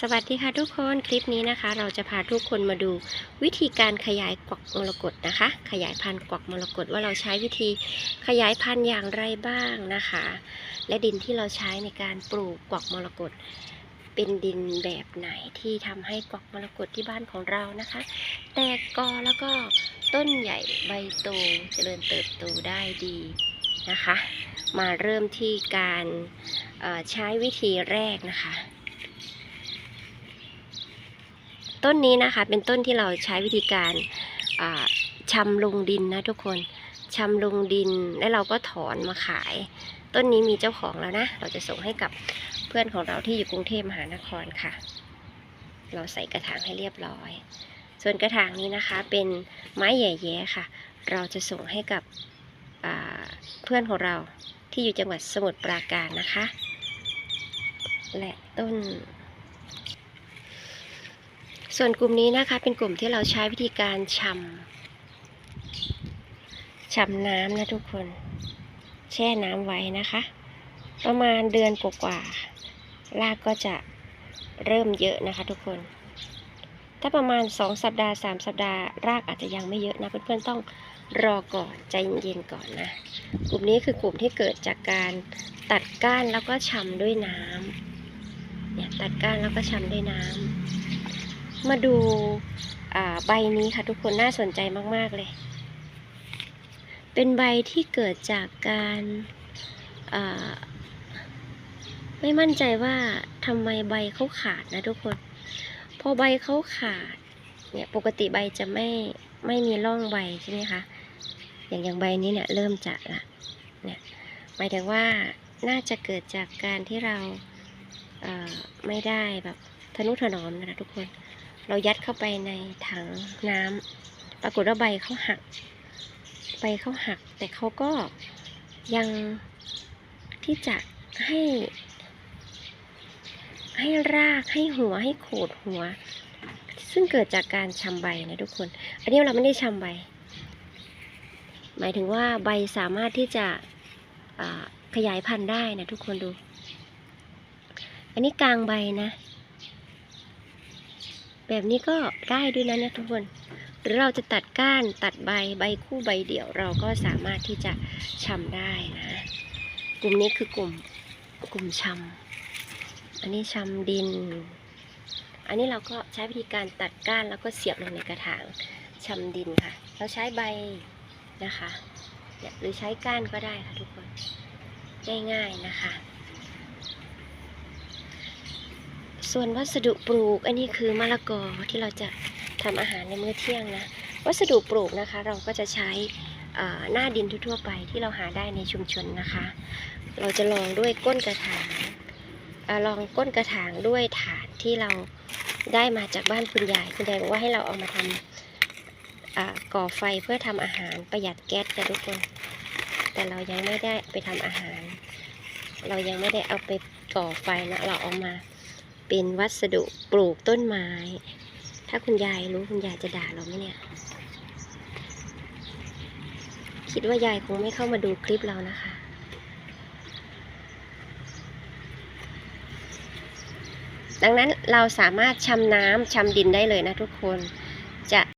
สวัสดีค่ะทุกคนคลิปนี้นะคะ เราจะพาทุกคนมาดูวิธีการขยายกวักมรกตนะคะ ขยายพันธุ์กวักมรกตว่าเราใช้วิธีขยายพันธุ์อย่างไรบ้างนะคะ และดินที่เราใช้ในการปลูกกวักมรกตเป็นดินแบบไหนที่ทำให้กวักมรกตที่บ้านของเรานะคะ แตกกอแล้วก็ต้นใหญ่ใบโตเจริญเติบโตได้ดีนะคะ มาเริ่มที่การใช้วิธีแรกนะคะ ต้นนี้นะคะ เป็นต้นที่เราใช้วิธีการอ่าชำลงดินนะทุกคนชำลงดินแล้วเราก็ถอนมาขาย ต้นนี้มีเจ้าของแล้วนะ เราจะส่งให้กับเพื่อนของเราที่อยู่กรุงเทพมหานครค่ะ เราใส่กระถางให้เรียบร้อย ส่วนกระถางนี้นะคะเป็นไม้แย่ๆค่ะ เราจะส่งให้กับเพื่อนของเราที่อยู่จังหวัดสมุทรปราการนะคะ และต้น ส่วนกลุ่มนี้นะคะเป็นกลุ่มที่เราใช้วิธีการชำชำน้ำนะทุกคน แช่น้ำไว้นะคะ ประมาณเดือนกว่าๆรากก็จะเริ่มเยอะนะคะ ทุกคน ถ้าประมาณ 2 สัปดาห์ 3 สัปดาห์ รากอาจจะยังไม่เยอะนะเพื่อนๆต้องรอก่อนใจเย็นๆก่อนนะ กลุ่มนี้คือกลุ่มที่เกิดจากการตัดก้านแล้วก็ชำด้วยน้ำเนี่ยตัดก้านแล้วก็ชำด้วยน้ำ มาดูใบนี้ค่ะทุกคนน่าสนใจมากๆเลย เป็นใบที่เกิดจากการไม่มั่นใจว่าทำไมใบเขาขาดนะทุกคน พอใบเขาขาดเนี่ยปกติใบจะไม่ไม่มีร่องใบใช่ไหมคะ อย่างอย่างใบนี้เนี่ยเริ่มจะละเนี่ยหมายถึงว่าน่าจะเกิดจากการที่เราไม่ได้แบบ ทนุถนอมนะคะทุกคน เรายัดเข้าไปในถังน้ำปรากฏว่าใบเขาหัก ใบเขาหัก แต่เขาก็ยังที่จะให้ ให้รากให้หัวให้โขดหัว ซึ่งเกิดจากการชำใบนะทุกคน อันนี้เราไม่ได้ชำใบ หมายถึงว่าใบสามารถที่จะขยายพันธุ์ได้นะทุกคนดู อันนี้กลางใบนะ แบบนี้ก็ได้ด้วยนะเนี่ยทุกคนหรือเราจะตัดก้านตัดใบใบคู่ใบเดี่ยวเราก็สามารถที่จะชำได้นะ กลุ่มนี้คือกลุ่มกลุ่มชำอันนี้ชำดิน อันนี้เราก็ใช้วิธีการตัดก้านแล้วก็เสียบลงในกระถางชำดินค่ะ เราใช้ใบนะคะหรือใช้ก้านก็ได้ค่ะทุกคนง่ายๆนะคะ ส่วนวัสดุปลูกอันนี้คือมะละกอที่เราจะทำอาหารในมื้อเที่ยงนะ วัสดุปลูกนะคะเราก็จะใช้หน้าดินทั่วๆไปที่เราหาได้ในชุมชนนะคะ เราจะลองด้วยก้นกระถางอลองก้นกระถางด้วยถาดที่เราได้มาจากบ้านคุณยายคุณยายบอกว่าให้เราเอามาทำอ่าก่อไฟเพื่อทำอาหารประหยัดแก๊สกันทุกคน แต่เรายังไม่ได้ไปทำอาหาร เรายังไม่ได้เอาไปก่อไฟนะเราเอามา เป็นวัสดุปลูกต้นไม้ ถ้าคุณยายรู้คุณยายจะด่าเราไหมเนี่ย คิดว่ายายคงไม่เข้ามาดูคลิปเรานะคะ ดังนั้นเราสามารถชำน้ำชำดินได้เลยนะทุกคนจะ